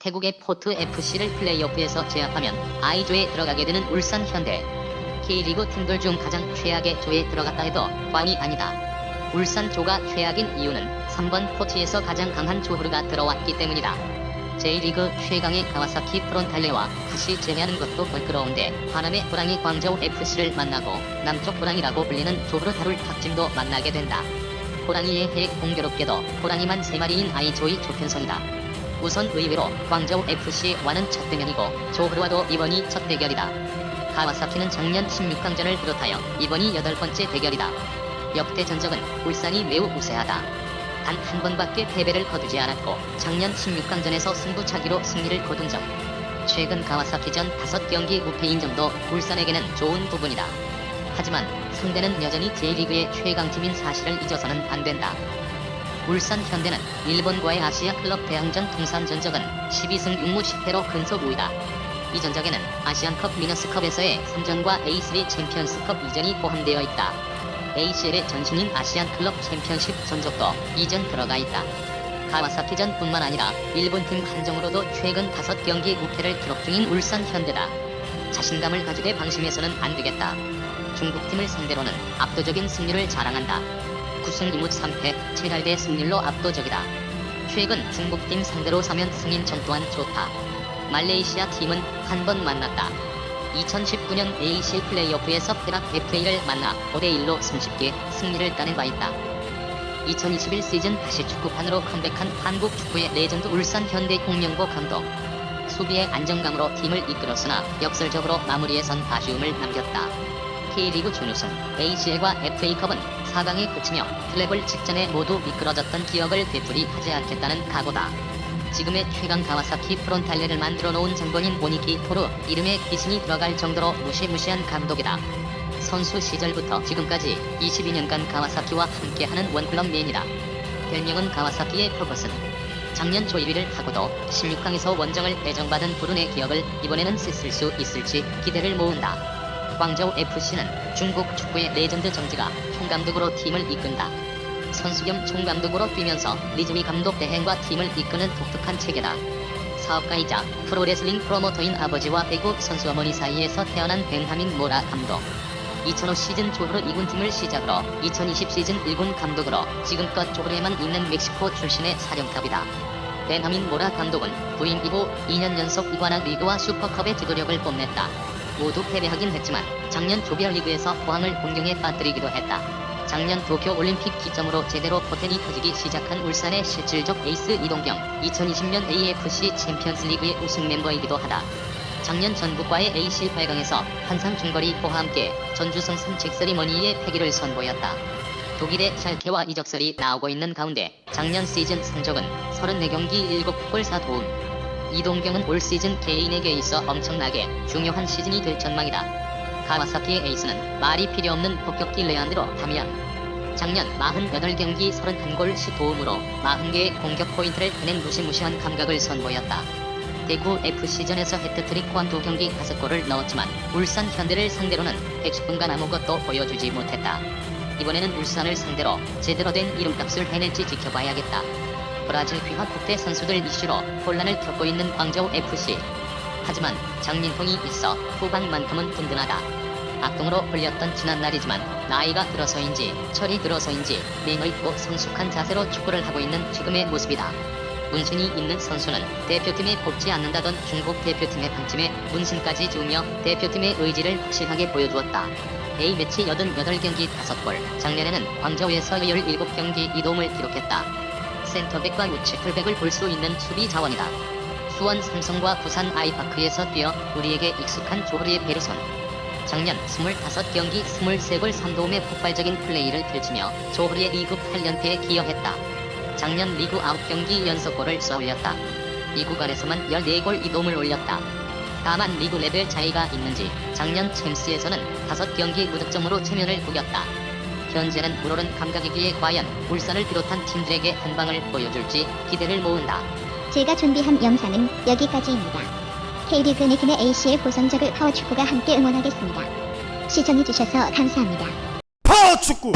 태국의 포트 FC를 플레이오프에서 제압하면 I조에 들어가게 되는 울산 현대. K리그 팀들 중 가장 최악의 조에 들어갔다 해도 과언이 아니다. 울산 조가 최악인 이유는 3번 포트에서 가장 강한 조흐르가 들어왔기 때문이다. J리그 최강의 가와사키 프론탈레와 다시 재회하는 것도 벌끄러운데 하남의 호랑이 광저우 FC를 만나고 남쪽 호랑이라고 불리는 조흐르 다룰 탁짐도 만나게 된다. 호랑이의 핵 공교롭게도 호랑이만 3마리인 아이조이 조편성이다. 우선 의외로 광저우 FC와는 첫 대면이고 조흐르와도 이번이 첫 대결이다. 가와사키는 작년 16강전을 비롯하여 이번이 여덟 번째 대결이다. 역대 전적은 울산이 매우 우세하다. 단 한 번밖에 패배를 거두지 않았고 작년 16강전에서 승부차기로 승리를 거둔 점. 최근 가와사키전 5경기 무패인 점도 울산에게는 좋은 부분이다. 하지만 상대는 여전히 J리그의 최강팀인 사실을 잊어서는 안 된다. 울산 현대는 일본과의 아시아 클럽 대항전 통산 전적은 12승 6무 10패로 근속 우위다. 이 전적에는 아시안컵 미너스컵에서의 3전과 A3 챔피언스컵 이전이 포함되어 있다. ACL의 전신인 아시안 클럽 챔피언십 전적도 이전 들어가 있다. 가와사키전뿐만 아니라 일본팀 한정으로도 최근 5경기 무패를 기록 중인 울산 현대다. 자신감을 가지되 방심해서는 안 되겠다. 중국팀을 상대로는 압도적인 승리를 자랑한다. 9승 2무 3패 7할대 승률로 압도적이다. 최근 중국팀 상대로 3연 승인 전 또한 좋다. 말레이시아 팀은 한 번 만났다. 2019년 ACL 플레이오프에서 페락 FA를 만나 5대1로 손쉽게 승리를 따낸 바 있다. 2021 시즌 다시 축구판으로 컴백한 한국 축구의 레전드 울산 현대 홍명보 감독. 수비의 안정감으로 팀을 이끌었으나 역설적으로 마무리에 선 아쉬움을 남겼다. K리그 준우승, ACL과 FA컵은 4강에 그치며 트래블 직전에 모두 미끄러졌던 기억을 되풀이 하지 않겠다는 각오다. 지금의 최강 가와사키 프론탈레를 만들어 놓은 장본인 모니키 토르 이름에 귀신이 들어갈 정도로 무시무시한 감독이다. 선수 시절부터 지금까지 22년간 가와사키와 함께하는 원클럽 맨이다. 별명은 가와사키의 퍼거슨. 작년 초 1위를 하고도 16강에서 원정을 배정받은 불운의 기억을 이번에는 씻을 수 있을지 기대를 모은다. 광저우 FC는 중국 축구의 레전드 정지가 총감독으로 팀을 이끈다. 선수 겸 총감독으로 뛰면서 리즈미 감독 대행과 팀을 이끄는 독특한 체계다. 사업가이자 프로레슬링 프로모터인 아버지와 배구 선수 어머니 사이에서 태어난 벤하민 모라 감독. 2005 시즌 조흐르 2군 팀을 시작으로 2020 시즌 1군 감독으로 지금껏 조흐르에만 있는 멕시코 출신의 사령탑이다. 벤하민 모라 감독은 부임 이후 2년 연속 이관왕 리그와 슈퍼컵의 지도력을 뽐냈다. 모두 패배하긴 했지만 작년 조별리그에서 포항을 공경에 빠뜨리기도 했다. 작년 도쿄 올림픽 기점으로 제대로 포텐이 터지기 시작한 울산의 실질적 에이스 이동경, 2020년 AFC 챔피언스 리그의 우승 멤버이기도 하다. 작년 전북과의 AC 8강에서 한상 중거리포와 함께 전주성 산책 세리머니의 패기를 선보였다. 독일의 샬케와 이적설이 나오고 있는 가운데 작년 시즌 성적은 34경기 7골 4도움. 이동경은 올 시즌 개인에게 있어 엄청나게 중요한 시즌이 될 전망이다. 가와사키의 에이스는 말이 필요 없는 폭격기 레안드로 다미안. 작년 48경기 31골 10도움으로 40개의 공격 포인트를 해낸 무시무시한 감각을 선보였다. 대구 FC전에서 헤트트릭 포함 두 경기 5골을 넣었지만 울산 현대를 상대로는 110분간 아무것도 보여주지 못했다. 이번에는 울산을 상대로 제대로 된 이름값을 해낼지 지켜봐야겠다. 브라질 귀화 국대 선수들 이슈로 혼란을 겪고 있는 광저우 FC. 하지만 장민통이 있어 후방만큼은 든든하다. 악동으로 불렸던 지난날이지만 나이가 들어서인지 철이 들어서인지 매너 있고 성숙한 자세로 축구를 하고 있는 지금의 모습이다. 문신이 있는 선수는 대표팀에 뽑지 않는다던 중국 대표팀의 방침에 문신까지 지우며 대표팀의 의지를 확실하게 보여주었다. A매치 88경기 5골, 작년에는 광저우에서 17경기 2도움을 기록했다. 센터백과 우측 풀백을 볼 수 있는 수비 자원이다. 수원 삼성과 부산 아이파크에서 뛰어 우리에게 익숙한 조르의 베르손. 작년 25경기 23골 3도움의 폭발적인 플레이를 펼치며 조르의 리그 8연패에 기여했다. 작년 리그 9경기 연속골을 쏘올렸다. 이 구간에서만 14골 2도움을 올렸다. 다만 리그 레벨 차이가 있는지 작년 챔스에서는 5경기 무득점으로 체면을 구겼다. 현재는 물오른 감각이기에 과연 울산을 비롯한 팀들에게 한 방을 보여줄지 기대를 모은다. 제가 준비한 영상은 여기까지입니다. K리그 네팀의 ACL 보선작을 파워축구가 함께 응원하겠습니다. 시청해주셔서 감사합니다. 파워축구